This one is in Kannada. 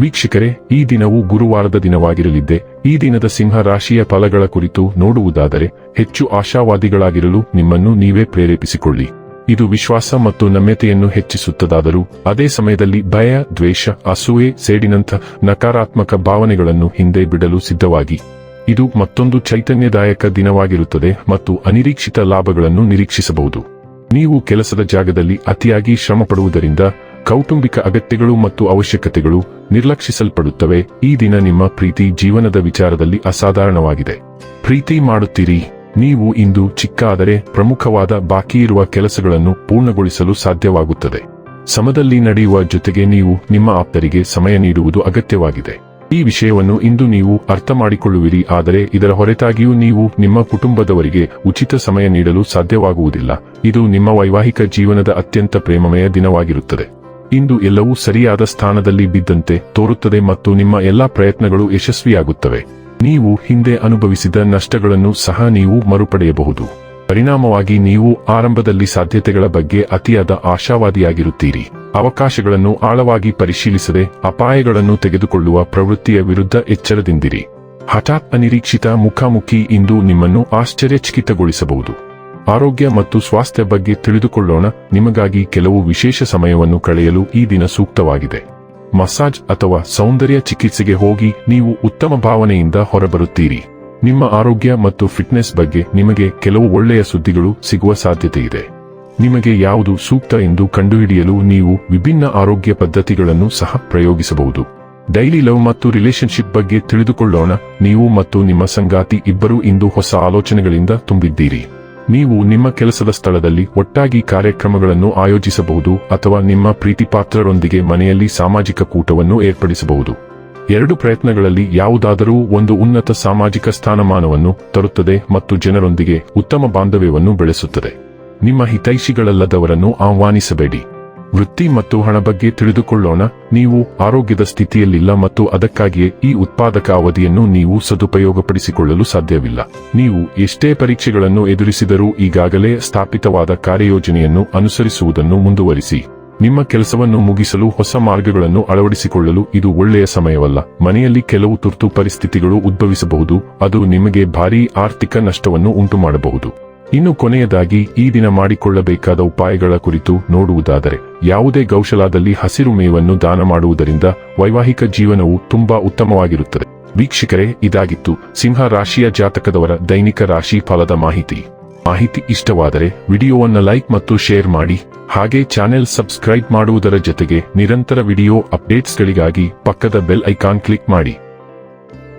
ವೀಕ್ಷಕರೇ, ಈ ದಿನವು ಗುರುವಾರದ ದಿನವಾಗಿರಲಿದ್ದೆ, ಈ ದಿನದ ಸಿಂಹ ರಾಶಿಯ ಫಲಗಳ ಕುರಿತು ನೋಡುವುದಾದರೆ, ಹೆಚ್ಚು ಆಶಾವಾದಿಗಳಾಗಿರಲು ನಿಮ್ಮನ್ನು ನೀವೇ ಪ್ರೇರೇಪಿಸಿಕೊಳ್ಳಿ. ಇದು ವಿಶ್ವಾಸ ಮತ್ತು ನಮ್ಯತೆಯನ್ನು ಹೆಚ್ಚಿಸುತ್ತದಾದರೂ, ಅದೇ ಸಮಯದಲ್ಲಿ ಭಯ, ದ್ವೇಷ, ಅಸೂಯೆ, ಸೇಡಿನಂಥ ನಕಾರಾತ್ಮಕ ಭಾವನೆಗಳನ್ನು ಹಿಂದೆ ಬಿಡಲು ಸಿದ್ಧವಾಗಿ. ಇದು ಮತ್ತೊಂದು ಚೈತನ್ಯದಾಯಕ ದಿನವಾಗಿರುತ್ತದೆ ಮತ್ತು ಅನಿರೀಕ್ಷಿತ ಲಾಭಗಳನ್ನು ನಿರೀಕ್ಷಿಸಬಹುದು. ನೀವು ಕೆಲಸದ ಜಾಗದಲ್ಲಿ ಅತಿಯಾಗಿ ಶ್ರಮ ಪಡುವುದರಿಂದ ಕೌಟುಂಬಿಕ ಅಗತ್ಯಗಳು ಮತ್ತು ಅವಶ್ಯಕತೆಗಳು ನಿರ್ಲಕ್ಷಿಸಲ್ಪಡುತ್ತವೆ. ಈ ದಿನ ನಿಮ್ಮ ಪ್ರೀತಿ ಜೀವನದ ವಿಚಾರದಲ್ಲಿ ಅಸಾಧಾರಣವಾಗಿದೆ. ಪ್ರೀತಿ ಮಾಡುತ್ತೀರಿ. ನೀವು ಇಂದು ಚಿಕ್ಕಾದರೆ ಪ್ರಮುಖವಾದ ಬಾಕಿ ಇರುವ ಕೆಲಸಗಳನ್ನು ಪೂರ್ಣಗೊಳಿಸಲು ಸಾಧ್ಯವಾಗುತ್ತದೆ. ಸಮದಲ್ಲಿ ನಡೆಯುವ ಜೊತೆಗೆ ನೀವು ನಿಮ್ಮ ಆಪ್ತರಿಗೆ ಸಮಯ ನೀಡುವುದು ಅಗತ್ಯವಾಗಿದೆ. ಈ ವಿಷಯವನ್ನು ಇಂದು ನೀವು ಅರ್ಥ ಮಾಡಿಕೊಳ್ಳುವಿರಿ ಆದರೆ ಇದರ ಹೊರತಾಗಿಯೂ ನೀವು ನಿಮ್ಮ ಕುಟುಂಬದವರಿಗೆ ಉಚಿತ ಸಮಯ ನೀಡಲು ಸಾಧ್ಯವಾಗುವುದಿಲ್ಲ. ಇದು ನಿಮ್ಮ ವೈವಾಹಿಕ ಜೀವನದ ಅತ್ಯಂತ ಪ್ರೇಮಮಯ ದಿನವಾಗಿರುತ್ತದೆ. ಇಂದು ಎಲ್ಲವೂ ಸರಿಯಾದ ಸ್ಥಾನದಲ್ಲಿ ಬಿದ್ದಂತೆ ತೋರುತ್ತದೆ ಮತ್ತು ನಿಮ್ಮ ಎಲ್ಲಾ ಪ್ರಯತ್ನಗಳು ಯಶಸ್ವಿಯಾಗುತ್ತವೆ. ನೀವು ಹಿಂದೆ ಅನುಭವಿಸಿದ ನಷ್ಟಗಳನ್ನು ಸಹ ನೀವು ಮರುಪಡೆಯಬಹುದು. ಪರಿಣಾಮವಾಗಿ ನೀವು ಆರಂಭದಲ್ಲಿ ಸಾಧ್ಯತೆಗಳ ಬಗ್ಗೆ ಅತಿಯಾದ ಆಶಾವಾದಿಯಾಗಿರುತ್ತೀರಿ. ಅವಕಾಶಗಳನ್ನು ಆಳವಾಗಿ ಪರಿಶೀಲಿಸದೆ ಅಪಾಯಗಳನ್ನು ತೆಗೆದುಕೊಳ್ಳುವ ಪ್ರವೃತ್ತಿಯ ವಿರುದ್ಧ ಎಚ್ಚರದಿಂದಿರಿ. ಹಠಾತ್ ಅನಿರೀಕ್ಷಿತ ಮುಖಾಮುಖಿ ಇಂದು ನಿಮ್ಮನ್ನು ಆಶ್ಚರ್ಯಚಕಿತಗೊಳಿಸಬಹುದು. ಆರೋಗ್ಯ ಮತ್ತು ಸ್ವಾಸ್ಥ್ಯ ಬಗ್ಗೆ ತಿಳಿದುಕೊಳ್ಳೋಣ. ನಿಮಗಾಗಿ ಕೆಲವು ವಿಶೇಷ ಸಮಯವನ್ನು ಕಳೆಯಲು ಈ ದಿನ ಸೂಕ್ತವಾಗಿದೆ. ಮಸಾಜ್ ಅಥವಾ ಸೌಂದರ್ಯ ಚಿಕಿತ್ಸೆಗೆ ಹೋಗಿ ನೀವು ಉತ್ತಮ ಭಾವನೆಯಿಂದ ಹೊರಬರುತ್ತೀರಿ. ನಿಮ್ಮ ಆರೋಗ್ಯ ಮತ್ತು ಫಿಟ್ನೆಸ್ ಬಗ್ಗೆ ನಿಮಗೆ ಕೆಲವು ಒಳ್ಳೆಯ ಸುದ್ದಿಗಳು ಸಿಗುವ ಸಾಧ್ಯತೆ ಇದೆ. ನಿಮಗೆ ಯಾವುದು ಸೂಕ್ತ ಎಂದು ಕಂಡುಹಿಡಿಯಲು ನೀವು ವಿಭಿನ್ನ ಆರೋಗ್ಯ ಪದ್ಧತಿಗಳನ್ನು ಸಹ ಪ್ರಯೋಗಿಸಬಹುದು. ಡೈಲಿ ಲವ್ ಮತ್ತು ರಿಲೇಶನ್ಶಿಪ್ ಬಗ್ಗೆ ತಿಳಿದುಕೊಳ್ಳೋಣ. ನೀವು ಮತ್ತು ನಿಮ್ಮ ಸಂಗಾತಿ ಇಬ್ಬರೂ ಇಂದು ಹೊಸ ಆಲೋಚನೆಗಳಿಂದ ತುಂಬಿದ್ದೀರಿ. ನೀವು ನಿಮ್ಮ ಕೆಲಸದ ಸ್ಥಳದಲ್ಲಿ ಒಟ್ಟಾಗಿ ಕಾರ್ಯಕ್ರಮಗಳನ್ನು ಆಯೋಜಿಸಬಹುದು ಅಥವಾ ನಿಮ್ಮ ಪ್ರೀತಿಪಾತ್ರರೊಂದಿಗೆ ಮನೆಯಲ್ಲಿ ಸಾಮಾಜಿಕ ಕೂಟವನ್ನು ಏರ್ಪಡಿಸಬಹುದು. ಎರಡು ಪ್ರಯತ್ನಗಳಲ್ಲಿ ಯಾವುದಾದರೂ ಒಂದು ಉನ್ನತ ಸಾಮಾಜಿಕ ಸ್ಥಾನಮಾನವನ್ನು ತರುತ್ತದೆ ಮತ್ತು ಜನರೊಂದಿಗೆ ಉತ್ತಮ ಬಾಂಧವ್ಯವನ್ನು ಬೆಳೆಸುತ್ತದೆ. ನಿಮ್ಮ ಹಿತೈಷಿಗಳಲ್ಲದವರನ್ನು ಆಹ್ವಾನಿಸಬೇಡಿ. ವೃತ್ತಿ ಮತ್ತು ಹಣ ಬಗ್ಗೆ ತಿಳಿದುಕೊಳ್ಳೋಣ. ನೀವು ಆರೋಗ್ಯದ ಸ್ಥಿತಿಯಲ್ಲಿಲ್ಲ ಮತ್ತು ಅದಕ್ಕಾಗಿಯೇ ಈ ಉತ್ಪಾದಕ ಅವಧಿಯನ್ನು ನೀವು ಸದುಪಯೋಗಪಡಿಸಿಕೊಳ್ಳಲು ಸಾಧ್ಯವಿಲ್ಲ. ನೀವು ಎಷ್ಟೇ ಪರೀಕ್ಷೆಗಳನ್ನು ಎದುರಿಸಿದರೂ ಈಗಾಗಲೇ ಸ್ಥಾಪಿತವಾದ ಕಾರ್ಯಯೋಜನೆಯನ್ನು ಅನುಸರಿಸುವುದನ್ನು ಮುಂದುವರಿಸಿ. ನಿಮ್ಮ ಕೆಲಸವನ್ನು ಮುಗಿಸಲು ಹೊಸ ಮಾರ್ಗಗಳನ್ನು ಅಳವಡಿಸಿಕೊಳ್ಳಲು ಇದು ಒಳ್ಳೆಯ ಸಮಯವಲ್ಲ. ಮನೆಯಲ್ಲಿ ಕೆಲವು ತುರ್ತು ಪರಿಸ್ಥಿತಿಗಳು ಉದ್ಭವಿಸಬಹುದು, ಅದು ನಿಮಗೆ ಭಾರೀ ಆರ್ಥಿಕ ನಷ್ಟವನ್ನು ಉಂಟುಮಾಡಬಹುದು. ಇನ್ನು ಕೊನೆಯದಾಗಿ ಈ ದಿನ ಮಾಡಿಕೊಳ್ಳಬೇಕಾದ ಉಪಾಯಗಳ ಕುರಿತು ನೋಡುವುದಾದರೆ, ಯಾವುದೇ ಗೌಶಲಾದಲ್ಲಿ ಹಸಿರು ಮೇವನ್ನು ದಾನ ಮಾಡುವುದರಿಂದ ವೈವಾಹಿಕ ಜೀವನವು ತುಂಬಾ ಉತ್ತಮವಾಗಿರುತ್ತದೆ. ವೀಕ್ಷಕರೇ, ಇದಾಗಿತ್ತು ಸಿಂಹ ರಾಶಿಯ ಜಾತಕದವರ ದೈನಿಕ ರಾಶಿ ಫಲದ ಮಾಹಿತಿ. ಮಾಹಿತಿ ಇಷ್ಟವಾದರೆ ವಿಡಿಯೋವನ್ನು ಲೈಕ್ ಮತ್ತು ಶೇರ್ ಮಾಡಿ, ಹಾಗೆ ಚಾನೆಲ್ ಸಬ್ಸ್ಕ್ರೈಬ್ ಮಾಡುವುದರ ಜೊತೆಗೆ ನಿರಂತರ ವಿಡಿಯೋ ಅಪ್ಡೇಟ್ಸ್ಗಳಿಗಾಗಿ ಪಕ್ಕದ ಬೆಲ್ ಐಕಾನ್ ಕ್ಲಿಕ್ ಮಾಡಿ.